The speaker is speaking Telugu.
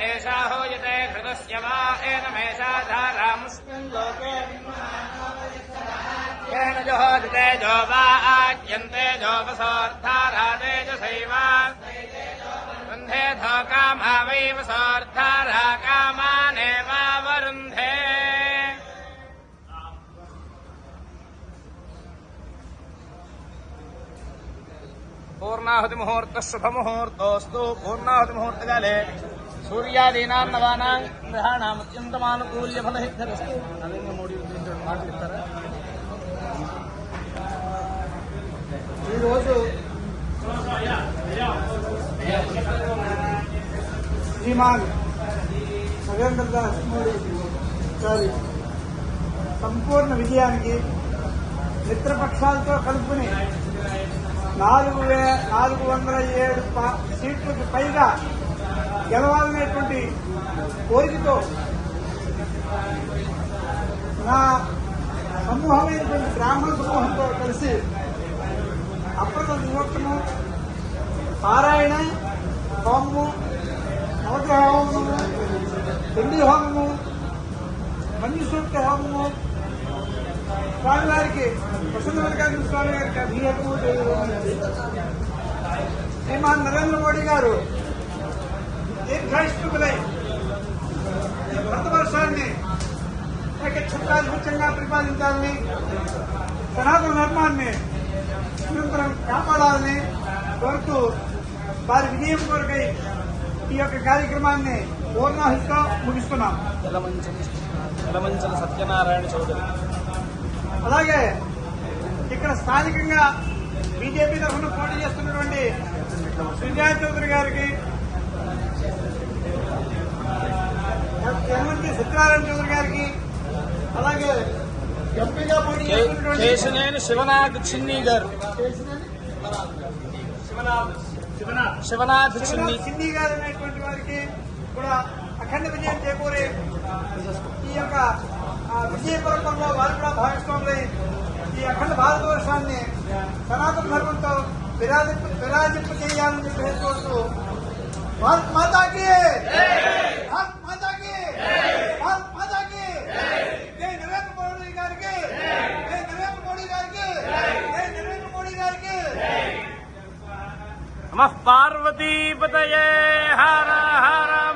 एषा होयते घृतस्य वा एनमेषा धारामुष्मिन् लोके। येन जोहोदिते जो वा आज्यन्ते जोपसोऽर्थारातेजसैव वृन्धे धोकामा वैव सोऽर्थारा कामानेवावरुन्धे पूर्णाहुतिमुहूर्तः शुभमुहूर्तोऽस्तु पूर्णाहुतिमुहूर्तकाले పూర్ణాహుతి ముహూర్తకాలే గ్రహాణం అత్యంతమానుకూల్య ఫలహిద్దరస్తు నరేంద్ర మోడీ గురించి రెండు మాటలు ఇస్తారా ఈరోజు శ్రీమాన్ నరేంద్ర దాస్ మోడీ గారి సంపూర్ణ విజయానికి మిత్రపక్షాలతో కలుపుకుని నాలుగు నాలుగు వందల ఏడు సీట్లకు పైగా గెలవాలనేటువంటి కోరికతో నా సమూహమైనటువంటి బ్రాహ్మణ సమూహంతో కలిసి అప్రత విభక్తము పారాయణ హోమము నవగ్రహ హోమము పెళ్ళి హోమము మంజుసూక్త హోమము స్వామివారికి వసంత మల్లికార్జున స్వామి గారికి అభియోగము చేయడం శ్రీమాన్ నరేంద్ర మోడీ గారు దీర్ఘాయుష్కులై ఈ భారతవర్షాన్ని ఏకఛత్రాధిపత్యంగా ప్రతిపాదించాలని సనాతన ధర్మాన్ని నిరంతరం కాపాడాలని కోరుతూ వారి విజయం కోరికై ఈ యొక్క కార్యక్రమాన్ని పూర్ణాహితో ముగిస్తున్నాం. ఎలమంచల సత్యనారాయణ చౌదరి అలాగే ఇక్కడ స్థానికంగా బీజేపీ తరఫున పోటీ చేస్తున్నటువంటి విజయ చౌదరి గారికి సత్యనారాయణ చౌదరి గారికి అలాగే ఎంపీగా పోటీ కేశనేని శివనాథ్ చిన్ని గారు. శివనాథ్ చిన్ని. సిన్ని గారు అనేటువంటి వారికి కూడా అఖండ విజయం చేకూరి ఈ యొక్క విజయ పర్వంలో వారు కూడా భాగస్వాములై ఈ అఖండ భారతవర్షాన్ని సనాతన ధర్మంతో విరాజింప విరాజింప చేయాలని చెప్పి కోరుతూ భారత్ మాతాకి مخ پاروتی پتہ ہر ہر